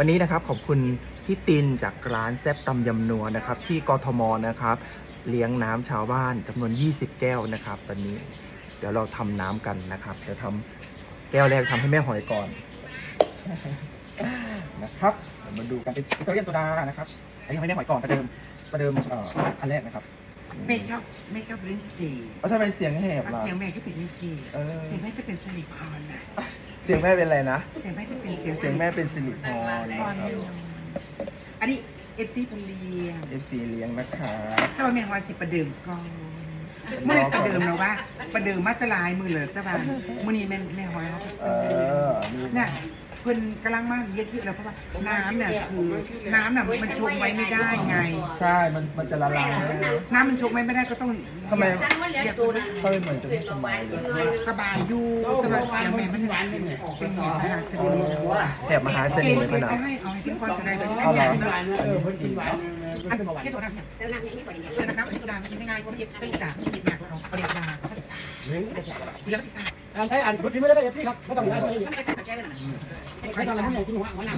วันนี้นะครับขอบคุณพี่ตินจากร้านแซ่บตำยำนัวนะครับ ที่กทมนะครับ เลี้ยงน้ำชาวบ้านจำนวน 20 แก้วนะครับ ตอนนี้เดี๋ยวเราทำน้ำกันนะครับเดี๋ยวทำแก้วแรกทำให้แม่หอยก่อนนะครับเดี๋ยวมาดูกันเป็นอิตาเลียนโซดานะครับ อันนี้ให้แม่หอยก่อนประเดิมประเดิมเอ่ออันแรกนะครับแม่ชอบแม่ชอบลิ้นจี่เอาทำไมเสียงแหบเอาล่ะเสียงแม่ก็เป็นลิ้นจี่เออเสียงแม่จะเป็นสิริพรนะเสียงแม่เป็นอะไรนะเสียงแม่จะเป็นเสียงเสียงแม่เป็นสิริพรพนะรครัแน่นบอนอันนี้เอฟซีเป็นเลียง FC เลี้ยงนะครับแต่ว่าแม่ฮอยสิประเดิมก่อนเมื่อประเดิมนะว่า ประเดิมมาตรายมือเลยแต่ว่ามื่อนี้แม่แม่ฮอยเขาเออนี่น่ะเพิ่นกำลังมาเรียกขึ้นแล้วเพราะว่าน้ำเนี่ยคือน้ำน่ะมันชงไว้ไม่ได้ไง ใช่ มันมันจะละลายน้ำมันชงไว้ไม่ได้ก็ต้องทำไมเรียกเต้ยเหมือนจะไม่สบายเลยสบายอยู่แต่ว่าเสียงแม่มันเสียงเสียงแหบมหาเสน่ห์แถบมหาเสน่ห์ขนาดเอาให้เอาให้พี่ก้อนจะได้ไปเอาเหรออันนี้จริงอันที่ตัวน้ำเนี่ยเออน้ำที่ตัวน้ำมันยังไงก็ไม่ยึดเส้นจากไม่ยึดหนักเราเอาเรียกมาเขาจะสาเรียกสิ สาอันใช้อันรุดที่ไม่ได้เอฟซีครับไม่ต้องใช้ไม่ต้องไม่ต้องทำให้ให้กินหัวหัวหนัก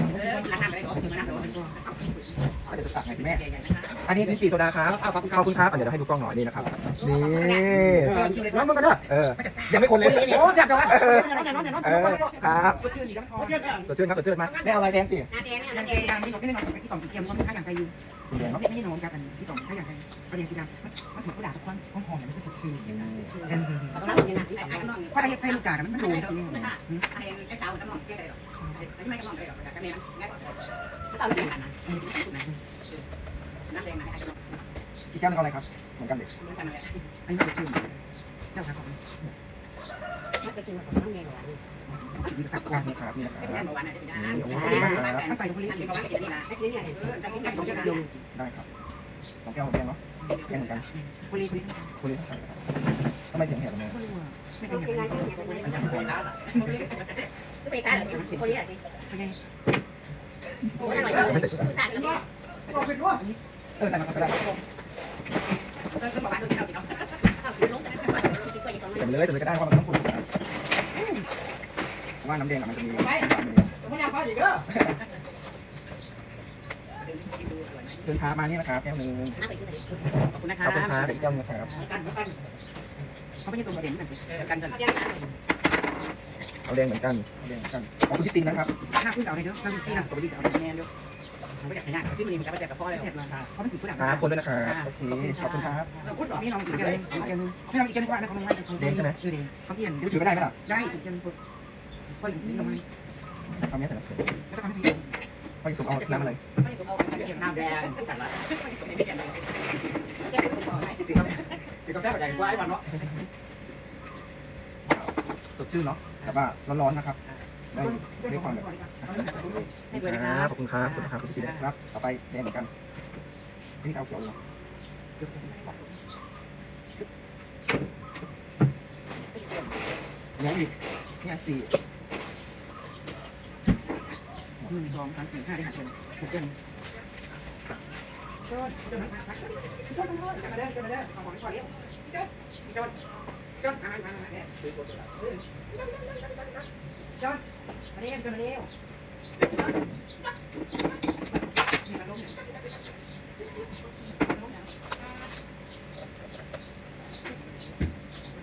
เดี๋ยวจะตักให้คุณแม่ อันนี้ซินจีโซดาครับขอบคุณครับอะเดี๋ยวเราให้ดูกล้องหน่อยนี่นะครับ นี่น้องมันก็ได้เออ ยังไม่คนเลยโอ้จับจังวะเออเออครับก็ชื่อนี้แล้วพอสดชื่นครับสดชื่นมาแม่เอาอะไรแทนสิยังไงการไม่หนอนไม่ได้นอนกับพี่ต่อมพี่เกียมก็ไม่ค่าอย่างไรอยู่แดงเขาเนาะไม่ได้นอนกับอันพี่ต่อมค่าอย่างไรประเด็นสีดำมันถึงกระดาษทุกคนห้องหอมมันก็สดชื่นเด่นเพราะอะไรไทยลูกกาดมันโดนจริงอีกแก้วนึงเอาอะไรครับ เหมือนกันเด็กอันนี้สดชื่นเจ้าค่ะของมีสักกวัล้านงนะครับนี่นะครันี่โอ้โหอันนี้นะครับตั้งใจเขาเรียกได้ครับได้ครับสองแก้วของแก้วเนาะแก้วเหมือนกันเขาเรียกคุณเรียกเท่าไหร่ครับทำ ไมเสียงแหบแม่ไม่เป็นอย่างนั้นอันนี้เป็นไงไม่ใส่ชุดอะไรเออใส่มาก็ได้ใส่ไปเลยใส่ไปก็ได้เพราะมันต้องขุ่นนะครับว่าน้ำแดงอะมันจะมีไม่อยากฟังอีกเด้อเชิญพามานี่นะครับแก้วหนึ่งขอบคุณนะคขรัอบคุณครับอีกแก้วหนึงนะครับ เขาไม่ใช่ตัวเด่นกันกันเอาแดงเหมือนกันเอาแดงเหมือนกันขอบคุณพี่ตินนะครับถ้าคุณเอาอะไรเด้อเราที่นำตัวดีเอาแน่เด้อไม่อยากให้หน้าซิมันมันจะไปแจกกับพ่อแล้วเพราะมันถือสุดาครับคนด้วยนะครับโอเคขอบคุณครับนี่น้องอีกแกนึงอีกแกนึงไม่น้องอีกแกนึงว่านะเขาไม่ว่าเขาเออเด่นเขาเกียนนี่ถือไม่ได้ไหมล่ะได้อีกแกนึงก็อยู่นี่ทำไมเอาเนี้ยใส่น้ำเกลือแล้วก็ทำให้พี่พอสุกเอาน้ำอะไรน้ำแดงติดกาแฟแบบใหญ่กว่าไอ้วันเนาะสดชื่นเนาะแต่ว่าร้อนๆนะครับ ได้ได้ความแบบครับขอบคุณครับขอบคุณครับคุณพี่ตินนะครับ ต่อไปแดงเหมือนกันนี่เอาเขียวเลยยังอีกเนี่ยสี่หนึ่งสองสามสี่ห้าได้หักกันหกกันจดจดจดมาเด้อจดมาเด้อเอาของก่อนเร็วจดจดจดอ่า นอ่านเนี่ยจดมาเร็วจดมาเร็วนี่มาลง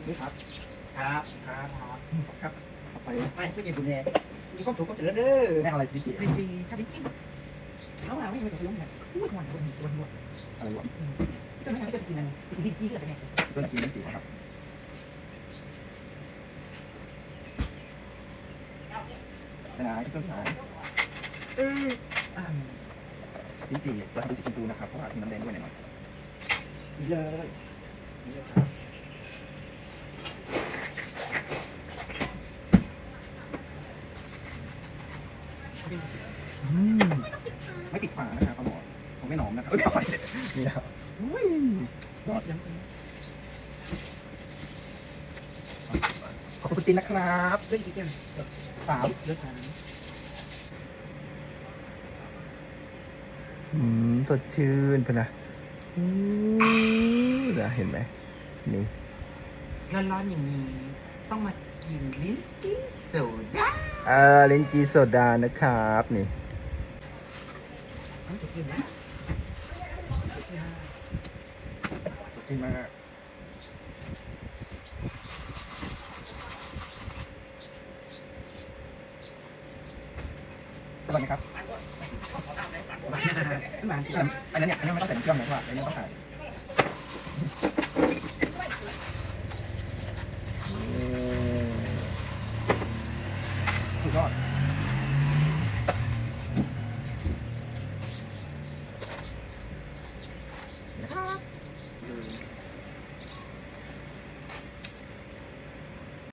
นี่ครับ ครับครับครับครับต่อไปไปไม่กินบุญแน่มีความถูกก็เจริญเด้อแม่เอาอะไรพี่ติจริงๆถ้าเป็นกิน เอาเราไม่ไปกับลุงเนี่ยวานหวานหวานหวานอะไรวะก็ไม่ทำให้กินอะไรกินที่ก็ได้ไงต้นกินนี่สิครับไปไหนต้นไหนเออลิ้นจี่เราทำเป็นสีชมพูนะครับเพราะว่ามีน้ำแดงด้วยหน่อยเลยอืม ไม่ปิดฝานะครับปลาหมอผมไม่หนอมนะครับเอ้ยปล่อยนี่นะครับอุ้ยยอดขอบคุณคุณตินนะครับเรื่องอีกอย่างสามเรื่องสามอืมสดชื่นพะนะอืมเดี๋ยวเห็นไหมนี่ร้อนๆอย่างนี้ต้องมากินลิ้นจี่โซดาเอ่อลิ้นจีโซดานะครับนี่ สดชื่นนะสดชื่นมากอร่อยไหมครับหวานอันนั้นเนี่ยอันนี้ไม่ต้องใส่น้ำเชื่อมนะเพราะว่าอันนี้ต้องใส่